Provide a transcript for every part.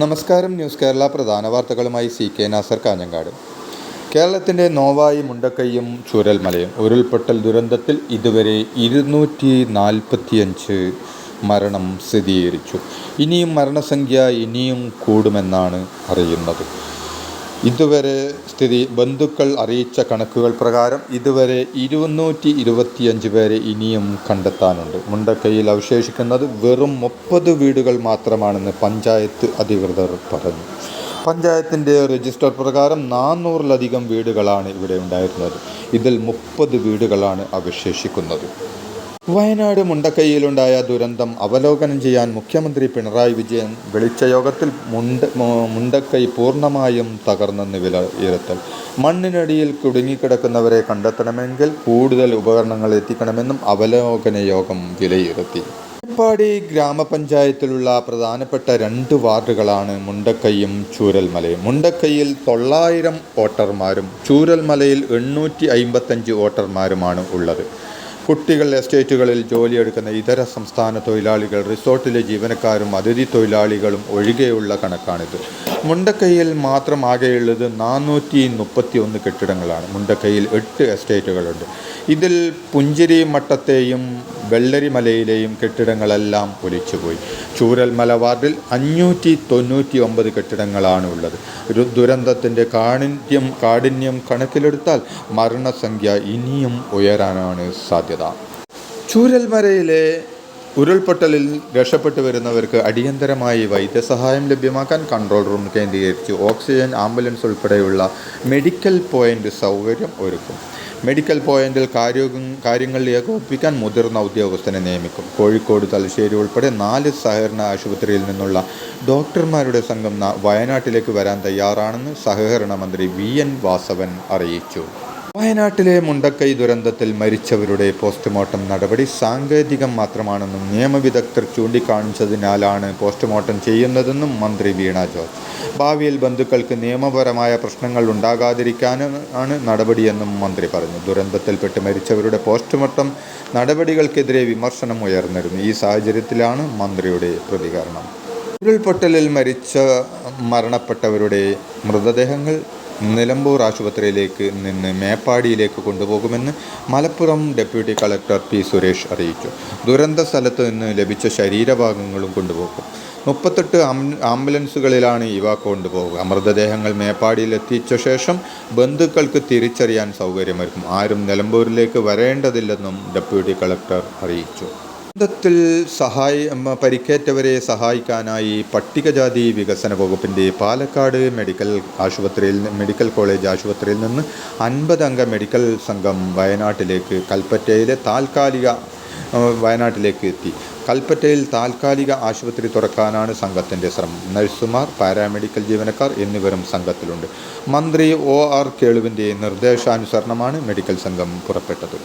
നമസ്കാരം ന്യൂസ് കേരള പ്രധാന വാർത്തകളുമായി സി കെ നാസർ കാഞ്ഞങ്ങാട്. കേരളത്തിന്റെ നോവായി മുണ്ടക്കൈയും ചൂരൽമലയും ഉരുൾപൊട്ടൽ ദുരന്തത്തിൽ ഇതുവരെ ഇരുന്നൂറ്റി നാൽപ്പത്തിയഞ്ച് മരണം സ്ഥിരീകരിച്ചു. ഇനിയും മരണസംഖ്യ ഇനിയും കൂടുമെന്നാണ് അറിയുന്നത്. ഇതുവരെ സ്ഥിതി ബന്ധുക്കൾ അറിയിച്ച കണക്കുകൾ പ്രകാരം ഇതുവരെ ഇരുന്നൂറ്റി ഇരുപത്തിയഞ്ച് പേരെ ഇനിയും കണ്ടെത്താനുണ്ട്. മുണ്ടക്കൈയിൽ അവശേഷിക്കുന്നത് വെറും മുപ്പത് വീടുകൾ മാത്രമാണെന്ന് പഞ്ചായത്ത് അധികൃതർ പറഞ്ഞു. പഞ്ചായത്തിന്റെ രജിസ്റ്റർ പ്രകാരം നാനൂറിലധികം വീടുകളാണ് ഇവിടെ ഉണ്ടായിരുന്നത്. ഇതിൽ മുപ്പത് വീടുകളാണ് അവശേഷിക്കുന്നത്. വയനാട് മുണ്ടക്കൈയിലുണ്ടായ ദുരന്തം അവലോകനം ചെയ്യാൻ മുഖ്യമന്ത്രി പിണറായി വിജയൻ വിളിച്ച യോഗത്തിൽ മുണ്ട മുണ്ടക്കൈ പൂർണമായും തകർന്നെന്ന് വിലയിരുത്തൽ മണ്ണിനടിയിൽ കുടുങ്ങിക്കിടക്കുന്നവരെ കണ്ടെത്തണമെങ്കിൽ കൂടുതൽ ഉപകരണങ്ങൾ എത്തിക്കണമെന്നും അവലോകന യോഗം വിലയിരുത്തി. മേപ്പാടി ഗ്രാമപഞ്ചായത്തിലുള്ള പ്രധാനപ്പെട്ട രണ്ട് വാർഡുകളാണ് മുണ്ടക്കൈയും ചൂരൽമലയും. മുണ്ടക്കൈയിൽ തൊള്ളായിരം വോട്ടർമാരും ചൂരൽമലയിൽ എണ്ണൂറ്റി അമ്പത്തഞ്ച് വോട്ടർമാരുമാണ് ഉള്ളത്. കുട്ടികൾ എസ്റ്റേറ്റുകളിൽ ജോലിയെടുക്കുന്ന ഇതര സംസ്ഥാന തൊഴിലാളികൾ റിസോർട്ടിലെ ജീവനക്കാരും അതിഥി തൊഴിലാളികളും ഒഴികെയുള്ള കണക്കാണിത്. മുണ്ടക്കൈയിൽ മാത്രം ആകെയുള്ളത് നാനൂറ്റി മുപ്പത്തി ഒന്ന് കെട്ടിടങ്ങളാണ്. മുണ്ടക്കൈയിൽ എട്ട് എസ്റ്റേറ്റുകളുണ്ട്. ഇതിൽ പുഞ്ചിരി മട്ടത്തെയും വെള്ളരിമലയിലെയും കെട്ടിടങ്ങളെല്ലാം ഒലിച്ചുപോയി. ചൂരൽമല വാർഡിൽ അഞ്ഞൂറ്റി തൊണ്ണൂറ്റി ഒമ്പത് കെട്ടിടങ്ങളാണ് ഉള്ളത് ഒരു ദുരന്തത്തിന്റെ കാഠിന്യം കാഠിന്യം കണക്കിലെടുത്താൽ മരണസംഖ്യ ഇനിയും ഉയരാനാണ് സാധ്യത. ചൂരൽമലയിലെ ഉരുൾപൊട്ടലിൽ രക്ഷപ്പെട്ടു വരുന്നവർക്ക് അടിയന്തരമായി വൈദ്യസഹായം ലഭ്യമാക്കാൻ കൺട്രോൾ റൂം കേന്ദ്രീകരിച്ച് ഓക്സിജൻ ആംബുലൻസ് ഉൾപ്പെടെയുള്ള മെഡിക്കൽ പോയിന്റ് സൗകര്യം ഒരുക്കും. മെഡിക്കൽ പോയിന്റിൽ കാര്യവും കാര്യങ്ങൾ ഏകോപിപ്പിക്കാൻ മുതിർന്ന ഉദ്യോഗസ്ഥനെ നിയമിക്കും. കോഴിക്കോട് തലശ്ശേരി ഉൾപ്പെടെ നാല് സഹകരണ ആശുപത്രിയിൽ നിന്നുള്ള ഡോക്ടർമാരുടെ സംഘം വയനാട്ടിലേക്ക് വരാൻ തയ്യാറാണെന്ന് സഹകരണ മന്ത്രി വി എൻ വാസവൻ അറിയിച്ചു. വയനാട്ടിലെ മുണ്ടക്കൈ ദുരന്തത്തിൽ മരിച്ചവരുടെ പോസ്റ്റ്മോർട്ടം നടപടി സാങ്കേതികം മാത്രമാണെന്നും നിയമവിദഗ്ധർ ചൂണ്ടിക്കാണിച്ചതിനാലാണ് പോസ്റ്റ്മോർട്ടം ചെയ്യുന്നതെന്നും മന്ത്രി വീണ ജോർജ്. ഭാവിയിൽ ബന്ധുക്കൾക്ക് നിയമപരമായ പ്രശ്നങ്ങൾ ഉണ്ടാകാതിരിക്കാനാണ് നടപടിയെന്നും മന്ത്രി പറഞ്ഞു. ദുരന്തത്തിൽപ്പെട്ട് മരിച്ചവരുടെ പോസ്റ്റ്മോർട്ടം നടപടികൾക്കെതിരെ വിമർശനം ഉയർന്നിരുന്നു. ഈ സാഹചര്യത്തിലാണ് മന്ത്രിയുടെ പ്രതികരണം. ഉരുൾപൊട്ടലിൽ മരിച്ച മരണപ്പെട്ടവരുടെ മൃതദേഹങ്ങൾ നിലമ്പൂർ ആശുപത്രിയിലേക്ക് നിന്ന് മേപ്പാടിയിലേക്ക് കൊണ്ടുപോകുമെന്ന് Malappuram deputy collector P Suresh അറിയിച്ചു. ദുരന്ത സ്ഥലത്ത് നിന്ന് ലഭിച്ച ശരീരഭാഗങ്ങളും കൊണ്ടുപോകും. മുപ്പത്തെട്ട് ആംബുലൻസുകളിലാണ് ഇവ കൊണ്ടുപോകുക. മൃതദേഹങ്ങൾ മേപ്പാടിയിൽ എത്തിച്ച ശേഷം ബന്ധുക്കൾക്ക് തിരിച്ചറിയാൻ സൗകര്യമൊരുക്കും. ആരും നിലമ്പൂരിലേക്ക് വരേണ്ടതില്ലെന്നും ഡെപ്യൂട്ടി കളക്ടർ അറിയിച്ചു. ദുരന്തത്തിൽ സഹായ പരിക്കേറ്റവരെ സഹായിക്കാനായി പട്ടികജാതി വികസന വകുപ്പിന്റെ പാലക്കാട് മെഡിക്കൽ ആശുപത്രിയിൽ മെഡിക്കൽ കോളേജ് ആശുപത്രിയിൽ നിന്ന് അൻപതംഗ മെഡിക്കൽ സംഘം വയനാട്ടിലേക്ക് കൽപ്പറ്റയിലെ താൽക്കാലിക വയനാട്ടിലേക്ക് എത്തി. കൽപ്പറ്റയിൽ താൽക്കാലിക ആശുപത്രി തുറക്കാനാണ് സംഘത്തിന്റെ ശ്രമം. നഴ്സുമാർ പാരാമെഡിക്കൽ ജീവനക്കാർ എന്നിവരും സംഘത്തിലുണ്ട്. മന്ത്രി ഒ ആർ കേളുവിന്റെ നിർദ്ദേശാനുസരണമാണ് മെഡിക്കൽ സംഘം പുറപ്പെട്ടത്.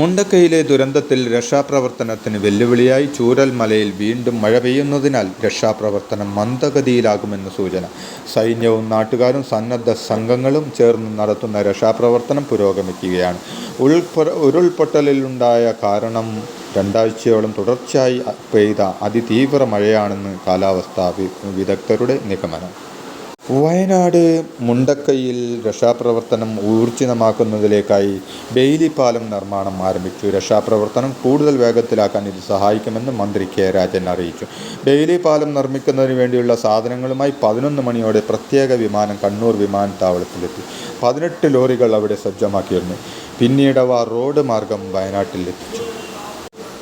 മുണ്ടക്കൈയിലെ ദുരന്തത്തിൽ രക്ഷാപ്രവർത്തനത്തിന് വെല്ലുവിളിയായി ചൂരൽമലയിൽ വീണ്ടും മഴ പെയ്യുന്നതിനാൽ രക്ഷാപ്രവർത്തനം മന്ദഗതിയിലാകുമെന്ന് സൂചന. സൈന്യവും നാട്ടുകാരും സന്നദ്ധ സംഘങ്ങളും ചേർന്ന് നടത്തുന്ന രക്ഷാപ്രവർത്തനം പുരോഗമിക്കുകയാണ്. ഉൾപൊ ഉരുൾപൊട്ടലിലുണ്ടായ കാരണം രണ്ടാഴ്ചയോളം തുടർച്ചയായി പെയ്ത അതിതീവ്ര മഴയാണെന്ന് കാലാവസ്ഥാ വിദഗ്ധരുടെ നിഗമനം. വയനാട് മുണ്ടക്കയിൽ രക്ഷാപ്രവർത്തനം ഊർജിതമാക്കുന്നതിലേക്കായി ബെയിലി പാലം നിർമ്മാണം ആരംഭിച്ചു. രക്ഷാപ്രവർത്തനം കൂടുതൽ വേഗത്തിലാക്കാൻ ഇത് സഹായിക്കുമെന്ന് മന്ത്രി കെ. രാജൻ അറിയിച്ചു. ബെയിലി പാലം നിർമ്മിക്കുന്നതിന് വേണ്ടിയുള്ള സാധനങ്ങളുമായി പതിനൊന്ന് മണിയോടെ പ്രത്യേക വിമാനം കണ്ണൂർ വിമാനത്താവളത്തിലെത്തി. പതിനെട്ട് ലോറികൾ അവിടെ സജ്ജമാക്കിയിരുന്നു. പിന്നീട് പിന്നീടവ റോഡ് മാർഗം വയനാട്ടിൽ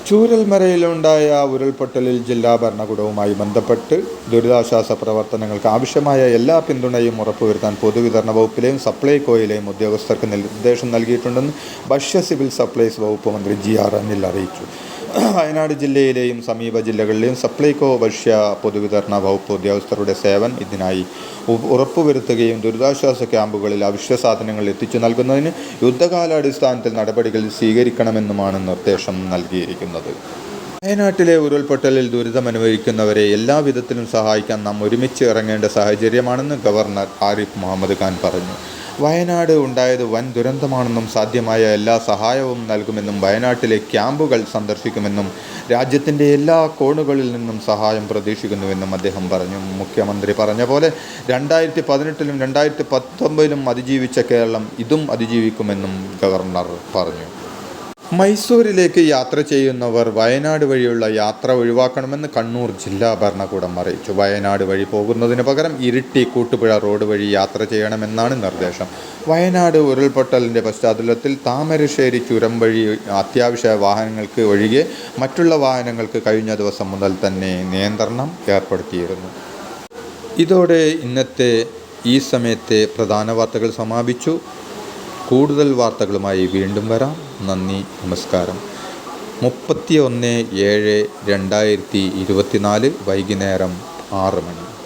എത്തിച്ചു ചൂരൽമലയിലുണ്ടായ ഉരുൾപൊട്ടലിൽ ജില്ലാ ഭരണകൂടവുമായി ബന്ധപ്പെട്ട് ദുരിതാശ്വാസ പ്രവർത്തനങ്ങൾക്ക് ആവശ്യമായ എല്ലാ പിന്തുണയും ഉറപ്പുവരുത്താൻ പൊതുവിതരണ വകുപ്പിലെയും സപ്ലൈകോയിലെയും ഉദ്യോഗസ്ഥർക്ക് നിർദ്ദേശം നൽകിയിട്ടുണ്ടെന്ന് ഭക്ഷ്യ സിവിൽ സപ്ലൈസ് വകുപ്പ് മന്ത്രി ജി ആർ അനിൽ അറിയിച്ചു. വയനാട് ജില്ലയിലെയും സമീപ ജില്ലകളിലെയും സപ്ലൈകോ ഭക്ഷ്യ പൊതുവിതരണ വകുപ്പ് ഉദ്യോഗസ്ഥരുടെ സേവനം ഇതിനായി ഉറപ്പുവരുത്തുകയും ദുരിതാശ്വാസ ക്യാമ്പുകളിൽ അവശ്യ സാധനങ്ങൾ എത്തിച്ചു നൽകുന്നതിന് യുദ്ധകാലാടിസ്ഥാനത്തിൽ നടപടികൾ സ്വീകരിക്കണമെന്നുമാണ് നിർദ്ദേശം നൽകിയിരിക്കുന്നത്. വയനാട്ടിലെ ഉരുൾപൊട്ടലിൽ ദുരിതമനുഭവിക്കുന്നവരെ എല്ലാ വിധത്തിലും സഹായിക്കാൻ നാം ഒരുമിച്ച് ഇറങ്ങേണ്ട സാഹചര്യമാണെന്ന് ഗവർണർ ആരിഫ് മുഹമ്മദ് ഖാൻ പറഞ്ഞു. വയനാട് ഉണ്ടായത് വൻ ദുരന്തമാണെന്നും സാധ്യമായ എല്ലാ സഹായവും നൽകുമെന്നും വയനാട്ടിലെ ക്യാമ്പുകൾ സന്ദർശിക്കുമെന്നും രാജ്യത്തിന്റെ എല്ലാ കോണുകളിൽ നിന്നും സഹായം പ്രതീക്ഷിക്കുന്നുവെന്നും അദ്ദേഹം പറഞ്ഞു. മുഖ്യമന്ത്രി പറഞ്ഞ പോലെ രണ്ടായിരത്തി പതിനെട്ടിലും രണ്ടായിരത്തി പത്തൊമ്പതിലും അതിജീവിച്ച കേരളം ഇതും അതിജീവിക്കുമെന്നും ഗവർണർ പറഞ്ഞു. മൈസൂരിലേക്ക് യാത്ര ചെയ്യുന്നവർ വയനാട് വഴിയുള്ള യാത്ര ഒഴിവാക്കണമെന്ന് കണ്ണൂർ ജില്ലാ ഭരണകൂടം അറിയിച്ചു. വയനാട് വഴി പോകുന്നതിന് പകരം ഇരിട്ടി കൂട്ടുപുഴ റോഡ് വഴി യാത്ര ചെയ്യണമെന്നാണ് നിർദ്ദേശം. വയനാട് ഉരുൾപൊട്ടലിന്റെ പശ്ചാത്തലത്തിൽ താമരശ്ശേരി ചുരം വഴി അത്യാവശ്യ വാഹനങ്ങൾക്ക് ഒഴികെ മറ്റുള്ള വാഹനങ്ങൾക്ക് കഴിഞ്ഞ ദിവസം മുതൽ തന്നെ നിയന്ത്രണം ഏർപ്പെടുത്തിയിരുന്നു. ഇതോടെ ഇന്നത്തെ ഈ സമയത്തെ പ്രധാന വാർത്തകൾ സമാപിച്ചു. കൂടുതൽ വാർത്തകളുമായി വീണ്ടും വരാം. നന്ദി നമസ്കാരം. മുപ്പത്തി ഒന്ന് ഏഴ് രണ്ടായിരത്തി ഇരുപത്തിനാല് വൈകുന്നേരം ആറ് മണി.